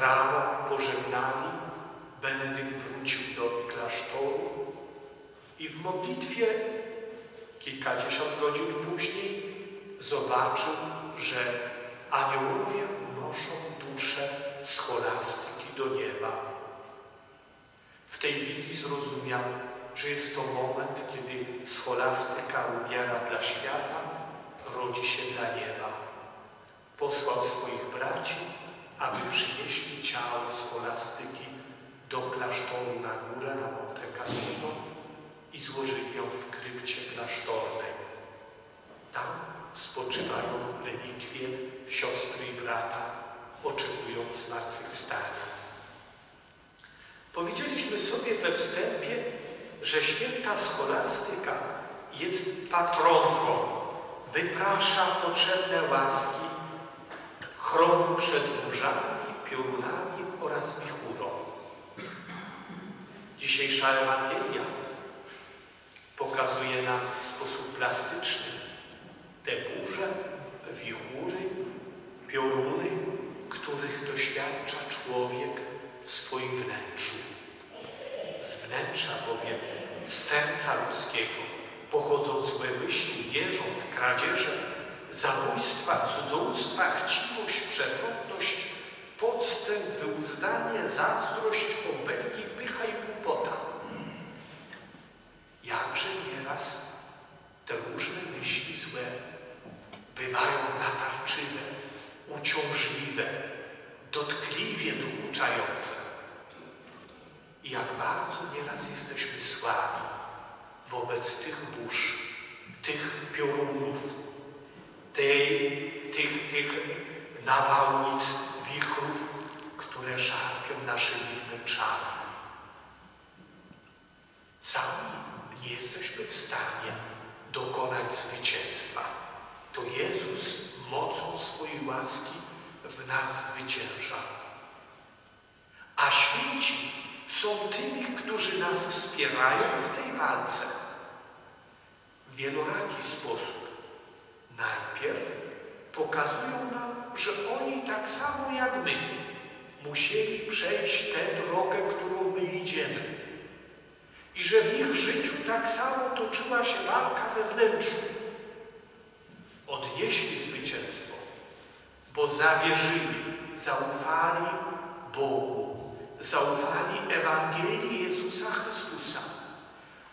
rano pożegnali, Benedykt wrócił do klasztoru i w modlitwie kilkadziesiąt godzin później zobaczył, że aniołowie unoszą duszę scholastyki do nieba. W tej wizji zrozumiał, że jest to moment, kiedy scholastyka umiera dla świata, rodzi się dla nieba. Posłał swoich braci, aby przynieśli ciało scholastyki do klasztoru na górę, na Monte Cassino i złożyli ją w krypcie klasztornej. Tam spoczywają relikwie siostry i brata, oczekując zmartwychwstania. Powiedzieliśmy sobie we wstępie, że święta scholastyka jest patronką, wyprasza potrzebne łaski, chroni przed burzami, piorunami oraz wichurą. Dzisiejsza Ewangelia pokazuje nam w sposób plastyczny te burze, wichury, pioruny, których doświadcza człowiek w swoim wnętrzu. Z wnętrza bowiem, z serca ludzkiego pochodzą złe myśli, nierząd, kradzieże, zabójstwa, cudzołóstwa, chciwość, przewrotność, podstęp, wyuzdanie, zazdrość, obelgi, pycha i głupota. Jakże nieraz te różne myśli złe bywają natarczywe, uciążliwe, dotkliwie dokuczające. I jak bardzo nieraz jesteśmy słabi wobec tych burz, tych piorunów, tej, tych, tych nawałnic, wichrów, które szarpią naszymi wnętrzami. Sami nie jesteśmy w stanie dokonać zwycięstwa. To Jezus mocą swojej łaski w nas zwycięża. A święci są tymi, którzy nas wspierają w tej walce. W wieloraki sposób. Najpierw pokazują nam, że oni tak samo jak my musieli przejść tę drogę, którą my idziemy. I że w ich życiu tak samo toczyła się walka we wnętrzu. Odnieśli zwycięstwo, bo zawierzyli, zaufali Bogu, zaufali Ewangelii Jezusa Chrystusa,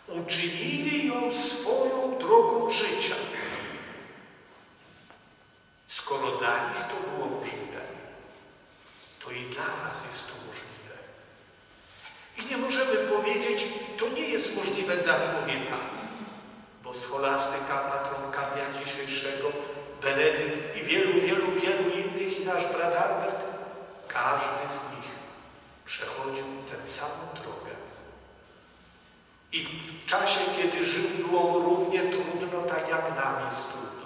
uczynili ją swoją drogą życia. Nich to było możliwe, to i dla nas jest to możliwe. I nie możemy powiedzieć, to nie jest możliwe dla człowieka, bo scholastyka, patronka dnia dzisiejszego, Benedykt i wielu, wielu, wielu innych i nasz brat Albert, każdy z nich przechodził tę samą drogę. I w czasie, kiedy żył, było mu równie trudno, tak jak nam jest trudno.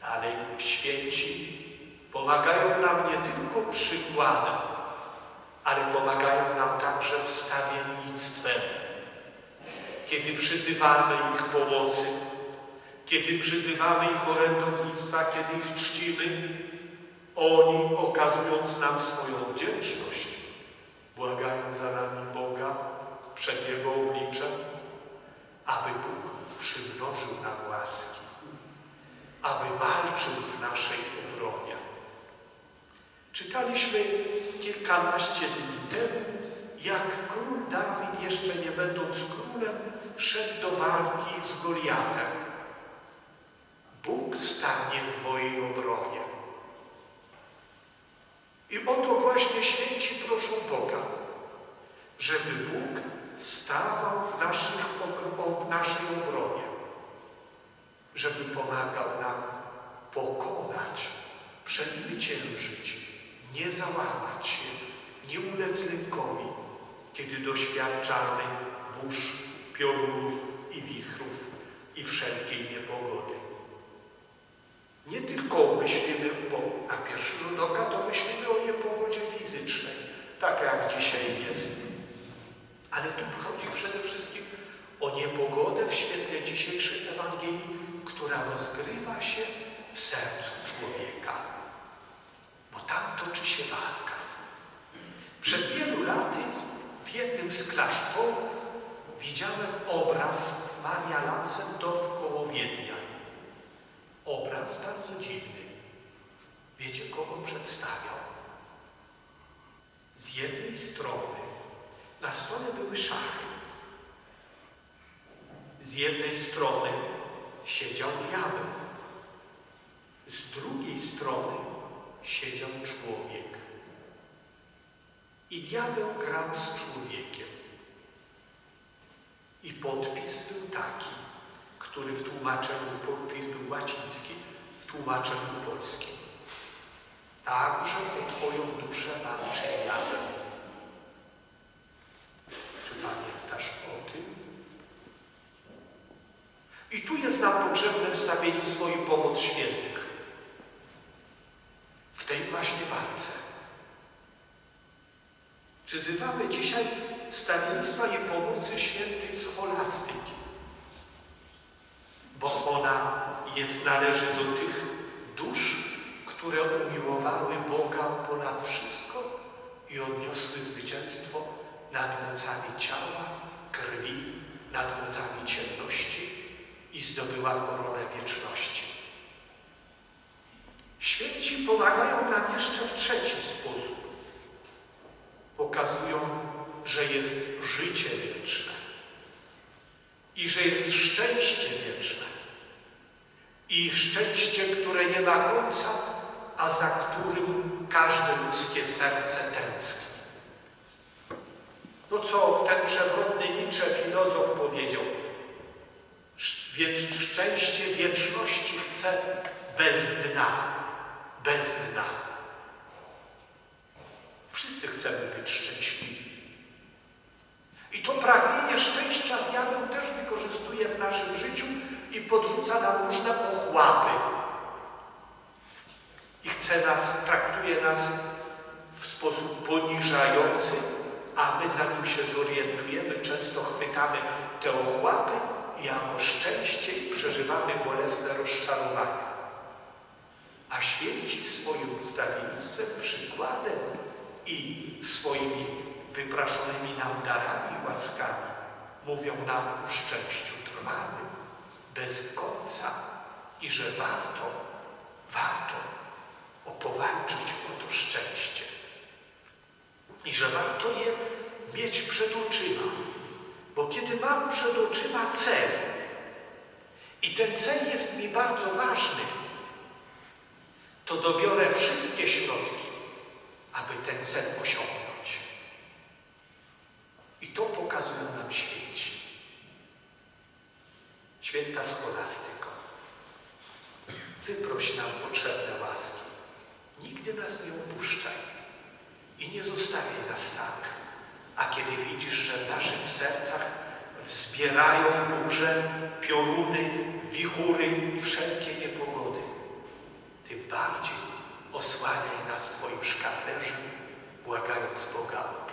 Dalej święci pomagają nam nie tylko przykładem, ale pomagają nam także wstawiennictwem. Kiedy przyzywamy ich pomocy, kiedy przyzywamy ich orędownictwa, kiedy ich czcimy, oni, okazując nam swoją wdzięczność, błagają za nami Boga przed Jego obliczem, aby Bóg przymnożył nam łaski, aby walczył w naszej obronie. Czytaliśmy kilkanaście dni temu, jak król Dawid, jeszcze nie będąc królem, szedł do walki z Goliatem. Bóg stanie w mojej obronie. I o to właśnie święci proszą Boga, żeby Bóg stawał w, naszych, w naszej obronie, żeby pomagał nam pokonać, przezwyciężyć, nie załamać się, nie ulec lękowi, kiedy doświadczamy burz, piorunów i wichrów i wszelkiej niepogody. Nie tylko myślimy, bo na pierwszy rzut oka to myślimy o niepogodzie fizycznej, tak jak dzisiaj jest. Ale tu chodzi przede wszystkim o niepogodę w świetle dzisiejszej Ewangelii, która rozgrywa się w sercu człowieka. Tam toczy się walka. Przed wielu laty w jednym z klasztorów widziałem obraz Maria Lancendorf koło Wiednia. Obraz bardzo dziwny. Wiecie, kogo przedstawiał? Z jednej strony na stole były szachy. Z jednej strony siedział diabeł. Z drugiej strony siedział człowiek. I diabeł grał z człowiekiem. I podpis był taki, który w tłumaczeniu, podpis był łaciński, w tłumaczeniu polskim. Także o Twoją duszę walczy diabeł. Czy pamiętasz o tym? I tu jest nam potrzebne wstawiennictwo i pomoc świętych. Właśnie walce. Przyzywamy dzisiaj wstawiennictwa i pomocy świętej scholastyki, bo ona jest, należy do tych dusz, które umiłowały Boga ponad wszystko i odniosły zwycięstwo nad mocami ciała, krwi, nad mocami ciemności i zdobyła koronę wieczności. Święci pomagają nam jeszcze w trzeci sposób. Pokazują, że jest życie wieczne i że jest szczęście wieczne i szczęście, które nie ma końca, a za którym każde ludzkie serce tęskni. No co ten przewrotny Nietzsche filozof powiedział? Szczęście wieczności chce bez dna, bez dna. Wszyscy chcemy być szczęśliwi. I to pragnienie szczęścia diabeł też wykorzystuje w naszym życiu i podrzuca nam różne ochłapy. I chce nas, traktuje nas w sposób poniżający, a my zanim się zorientujemy, często chwytamy te ochłapy jako szczęście i przeżywamy bolesne rozczarowania. A święci swoim wstawiennictwem, przykładem i swoimi wypraszonymi nam darami łaskami mówią nam o szczęściu trwałym, bez końca i że warto, warto opowalczyć o to szczęście. I że warto je mieć przed oczyma, bo kiedy mam przed oczyma cel i ten cel jest mi bardzo ważny, to dobiorę wszystkie środki, aby ten cel osiągnąć. I to pokazują nam święci. Święta scholastyko, wyproś nam potrzebne łaski. Nigdy nas nie opuszczaj i nie zostawiaj nas samych. A kiedy widzisz, że w naszych sercach wzbierają burze, pioruny, wichury i wszelkie niepogody, tym bardziej osłaniaj nas swoim szkaplerzem, błagając Boga o